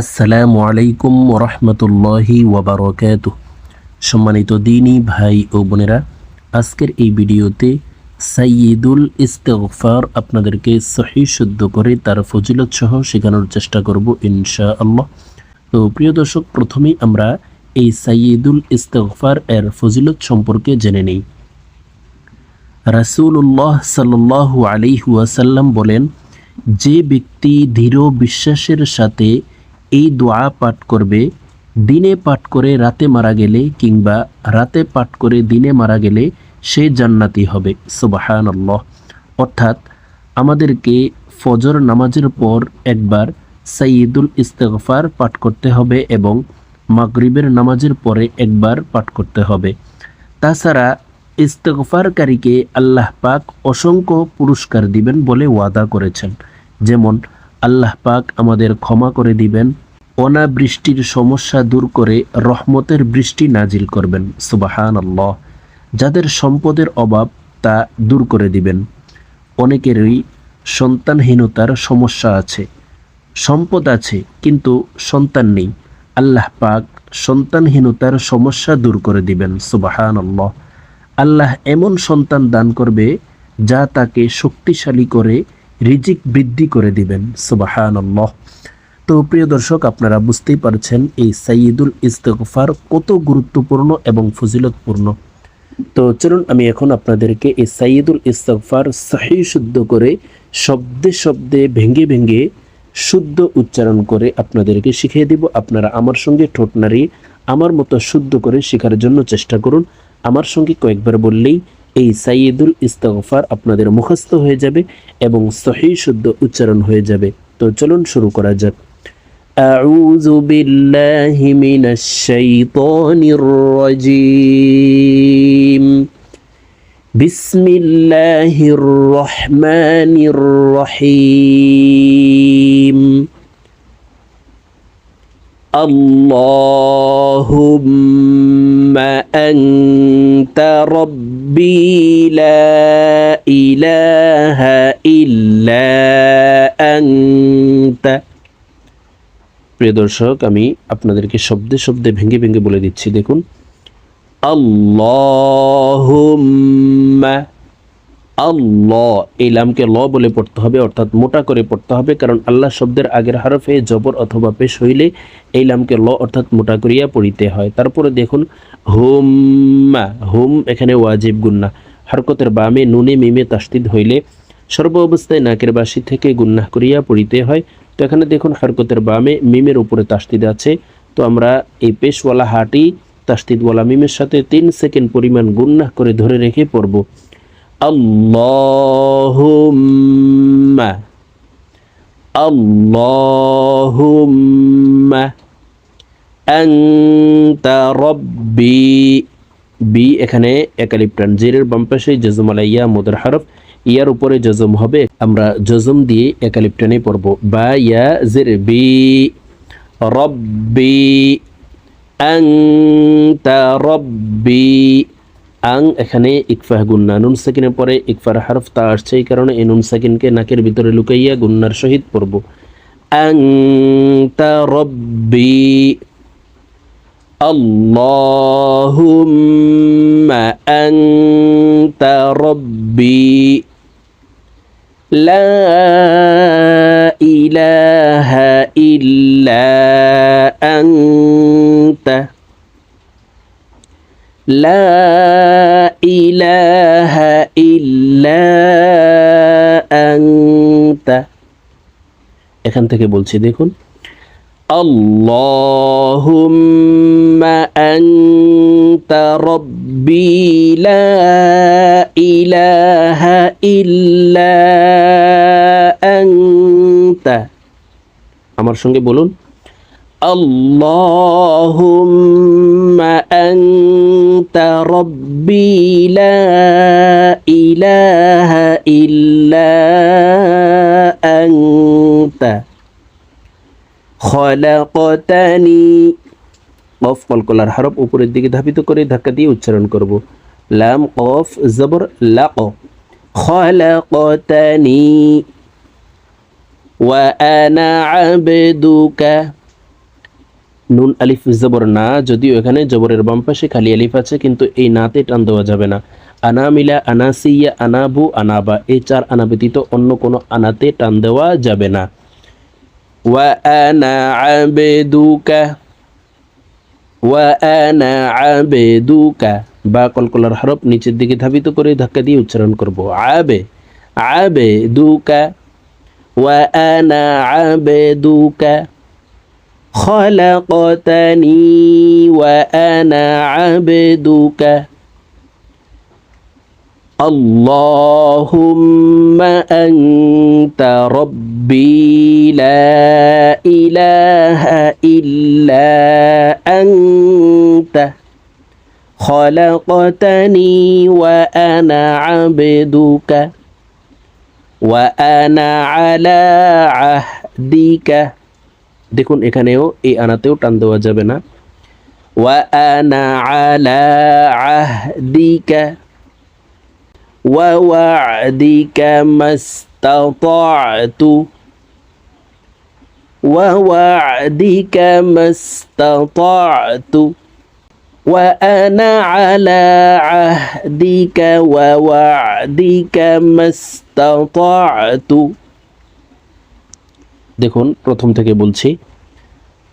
আসসালামু আলাইকুম ওরহমতুল্লাহি ওবরকাত সম্মানিত দিনী ভাই ও বোনেরা, আজকের এই ভিডিওতে সাইয়দুল ইস্তেগফার আপনাদেরকে সহি শুদ্ধ করে তার ফজিলত সহ শেখানোর চেষ্টা করব ইনশা আল্লাহ তো প্রিয় দর্শক, প্রথমেই আমরা এই সাইয়দুল ইস্তেগফার এর ফজিলত সম্পর্কে জেনে নেই। রাসূলুল্লাহ সাল্লাল্লাহু আলাইহি ওয়াসাল্লাম বলেন, যে ব্যক্তি দৃঢ় বিশ্বাসের সাথে এই দোয়া পাঠ করবে, দিনে পাঠ করে রাতে মারা গেলে কিংবা রাতে পাঠ করে দিনে মারা গেলে সে জান্নাতি হবে। সুবাহান আল্লাহ অর্থাৎ আমাদেরকে ফজর নামাজের পর একবার সাইয়দুল ইস্তেগফার পাঠ করতে হবে এবং মাগরিবের নামাজের পরে একবার পাঠ করতে হবে। তাছাড়া ইস্তেগফারকারীকে আল্লাহ পাক অসংখ্য পুরস্কার দিবেন বলে ওয়াদা করেছেন। যেমন আল্লাহ পাক আমাদের ক্ষমা করে দিবেন অনাবৃষ্টির সমস্যা দূর করে রহমতের বৃষ্টি নাজিল করবেন সুবাহান আল্লাহ যাদের সম্পদের অভাব, তা দূর করে দিবেন। অনেকেরই সন্তানহীনতার সমস্যা আছে। সম্পদ আছে, কিন্তু সন্তান নেই। আল্লাহ পাক সন্তানহীনতার সমস্যা দূর করে দিবেন সুবাহান আল্লাহ আল্লাহ এমন সন্তান দান করবে, যা তাকে শক্তিশালী করে, রিজিক বৃদ্ধি করে দিবেন সুবাহান আল্লাহ তো প্রিয় দর্শক, আপনারা বুঝতেই পারছেন এই সাইয়দুল ইস্তেগফার কত গুরুত্বপূর্ণ এবং ফজিলতপূর্ণ। তো চলুন আমি এখন আপনাদেরকে এই সাইয়দুল ইস্তেগফার সহি শুদ্ধ করে শব্দে শব্দে ভেঙ্গে ভেঙ্গে শুদ্ধ উচ্চারণ করে আপনাদেরকে শিখিয়ে দিব। আপনারা আমার সঙ্গে ঠোঁট নাড়িয়ে আমার মতো শুদ্ধ করে শেখার জন্য চেষ্টা করুন। আমার সঙ্গে কয়েকবার বললেই এই সাইয়দুল ইস্তেগফার আপনাদের মুখস্থ হয়ে যাবে এবং সহি শুদ্ধ উচ্চারণ হয়ে যাবে। তো চলুন শুরু করা যাক। أعوذ بالله من الشيطان الرجيم. بسم الله الرحمن الرحيم. اللهم أنت ربي لا إله إلا أنت. প্রিয় দর্শক, আমি আপনাদেরকে শব্দে শব্দে ভেঙে ভেঙে বলে দিচ্ছি, দেখুন। আল্লাহুম্মা, আল্লাহ, এই লামকে ল বলে পড়তে হবে, অর্থাৎ মোটা করে পড়তে হবে, কারণ আল্লাহ শব্দের আগের হরফে জবর অথবা পেশ হইলে এই লামকে ল, অর্থাৎ মোটা করিয়া পড়িতে হয়। তারপরে দেখুন, হুম্মা, হুম এখানে ওয়াজিব গুন্না। হরকতের বামে নুনে মিমে তাস্তিদ হইলে সর্ব অবস্থায় নাকের বাসি থেকে গুন্না করিয়া পড়িতে হয়। তো এখানে দেখুন হরকতের বামে মিমের উপরে তাস্তিদ আছে। তো আমরা এই পেশওয়ালা হাটি তাস্তিদওয়ালা মিমের সাথে তিন সেকেন্ড পরিমাণ গুন্নাহ করে ধরে রেখে পড়ব। বি এখানে একালিপ্টান জিরের বাম পাশে জজমালাইয়া মোদর হরফ। ইয়ার উপরে জজম হবে আমরা জজম দিয়ে একালিপ্টানে পড়ব বা ইয়া জির বি রব্বি আংতা রব্বি আং এখানে ইকফাহ গুন্না নুন সাকিনের পরে ইকফার হারফ তা আসছে এই কারণে এই নুন সাকিনকে নাকের ভিতরে লুকাইয়া গুন্নার সহিত পড়ব আংতা রব্বি اللهم أنت ربي লা ইলাহা ইল্লা আনতা। লা ইলাহা ইল্লা আনতা। এখান থেকে বলছি দেখুন اللهم أنت ربي لا إله إلا أنت আমার সঙ্গে বলুন اللهم أنت ربي لا إله إلا أنت খলাকতানি। কফ, কলকলার হরফ উপরের দিকে ধাবিত করে ধাক্কা দিয়ে উচ্চারণ করব। লাম, কফ, জবর, লাক। খলাকতানি। ওয়া আনা আবদুকা। নুন, আলিফ, জবর না, যদিও এখানে জবরের বাম পাশে খালি আলিফ আছে, কিন্তু এই নাতে টান দেওয়া যাবে না। আনামিলা, আনাসিয়া, আনাবু, আনাবা এই চার আনা ব্যতীত অন্য কোনো আনাতে টান দেওয়া যাবে না। ওয়া আনা আবেদুকা ওয়া আনা আবেদুকা বা কলকলার হরফ নিচের দিকে ধাবিত করে ধাক্কা দিয়ে উচ্চারণ করব আবে আবে দুকা ওয়া আনা আবেদুকা خلقتني وأنا عبدك اللهم أنت ربي لا إله إلا أنت خلقتني وأنا عبدك وأنا على عهدك দেখুন এখানেও এই আনাতেও টান দেওয়া যাবে না ওয়া আনা আলা আহদিকা ওয়া ওয়াদিকা মাস্তাতাতু ওয়া ওয়াদিকা মাস্তাতাতু وأنا على عهدك ووعدك ما استطعت দেখুন প্রথম থেকে বলছি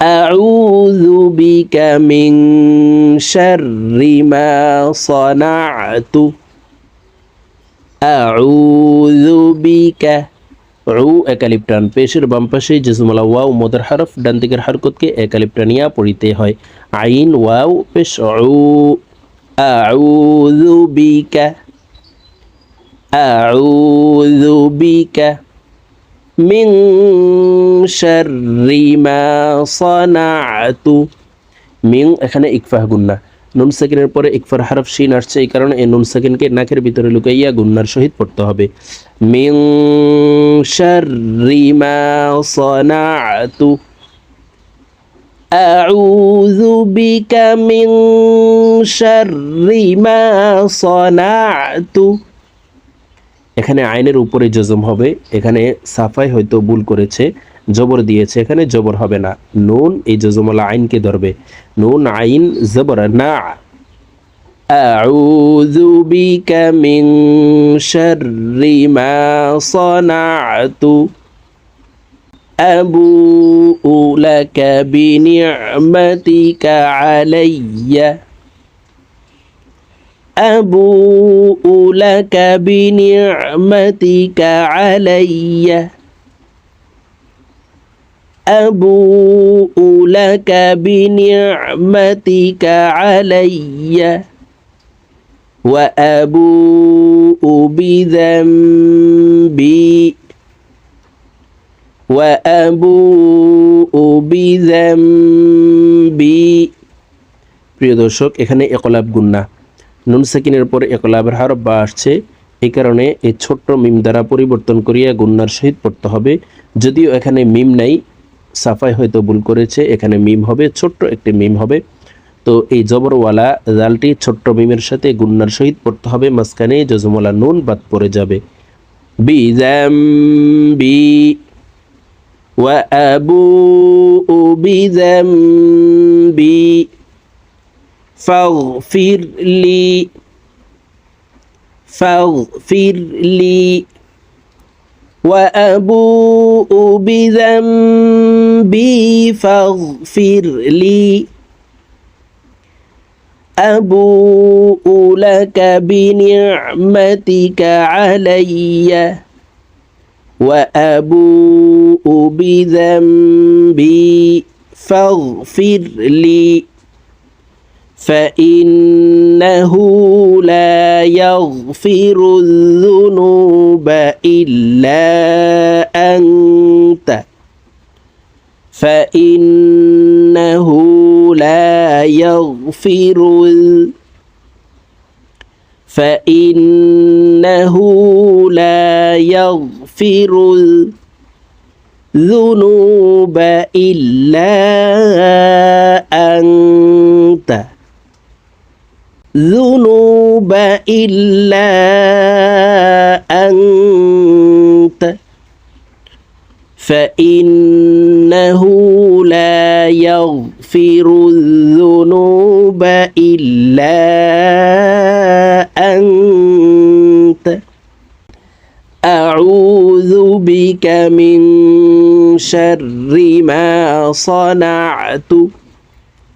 أعوذ بك من شر ما صنعت أعوذ بك রু একালিপ টান পেশের বাম পাশে জেসুমালা ওয়াও মদের হরফ ডান দিকের হরকতকে একালিপ টানিয়া পড়িতে হয় আইন ওয়াও পেশ উ আউযু বিকা আউযু বিকা মিন শাররি মা সানাআতু মিন এখানে ইকফাহ গুন্না নুন সেকেন্ডের পরে ইকফার হারফ শিন আসছে এই কারণে এই নুন সেকেন্ডকে নাকের ভিতরে লুকাইয়া গুন্নার সহিত পড়তে হবে মিন শাররি মা সানাআতু أعوذ بك من شر ما صنعت এখানে আইনের উপরে জজম হবে এখানে সাফাই হয়তো ভুল করেছে জবর দিয়েছে এখানে জবর হবে না নুন এই জজমলা আইনকে ধরবে নুন আইন জবর না أعوذ بك من شر ما صنعت أبوء لك بنعمتك عليّ أبوء لك بنعمتك علي أبوء لك بنعمتك علي وأبوء بذنبي وأبوء بذنبي প্রিয় দর্শক এখানে একলাব গুন্না নুন সেকিনের পর একলাভের হারফ বা আসছে এই কারণে এই ছোট্ট মিম দ্বারা পরিবর্তন করিয়া গুন্নার সহিত পড়তে হবে যদিও এখানে মিম নাই সাফাই হয়তো ভুল করেছে এখানে মিম হবে ছোট্ট একটি মিম হবে তো এই জবরওয়ালা জালটি ছোট্ট মিমের সাথে গুন্নার সহিত পড়তে হবে মাঝখানে জজমওয়ালা নুন বাদ পড়ে যাবে বি বি وأبوء بذنبي فاغفر لي فاغفر لي. وأبوء بذنبي فاغفر لي. أبوء لك بنعمتك علي. وأبوء بذنبي فاغفر لي. فإنه لا يغفر الذنوب إلا أنت. فإنه لا يغفر فإنه لا يغفر الذنوب إلا أنت. ذنوب إلا أنت فإنه لا يغفر الذنوب إلا أنت. أعوذ بك من شر ما صنعت.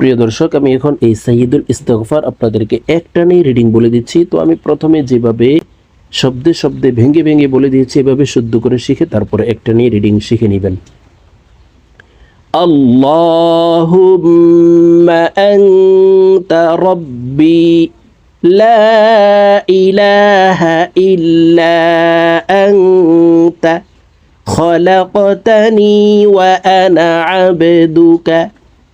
প্রিয় দর্শক আমি এখন এই সাইয়দুল ইস্তগফার আপনাদেরকে একটানেই রিডিং বলে দিচ্ছি তো আমি প্রথমে যেভাবে শব্দে শব্দে ভেঙে ভেঙে বলে দিয়েছি এভাবে শুদ্ধ করে শিখে তারপরে একটা নিয়ে রিডিং শিখে নেবেন اللهم أنت ربي لا إله إلا أنت خلقتني وأنا عبدك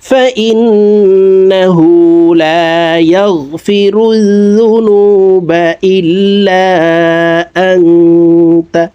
فإنه لا يغفر الذنوب إلا أنت.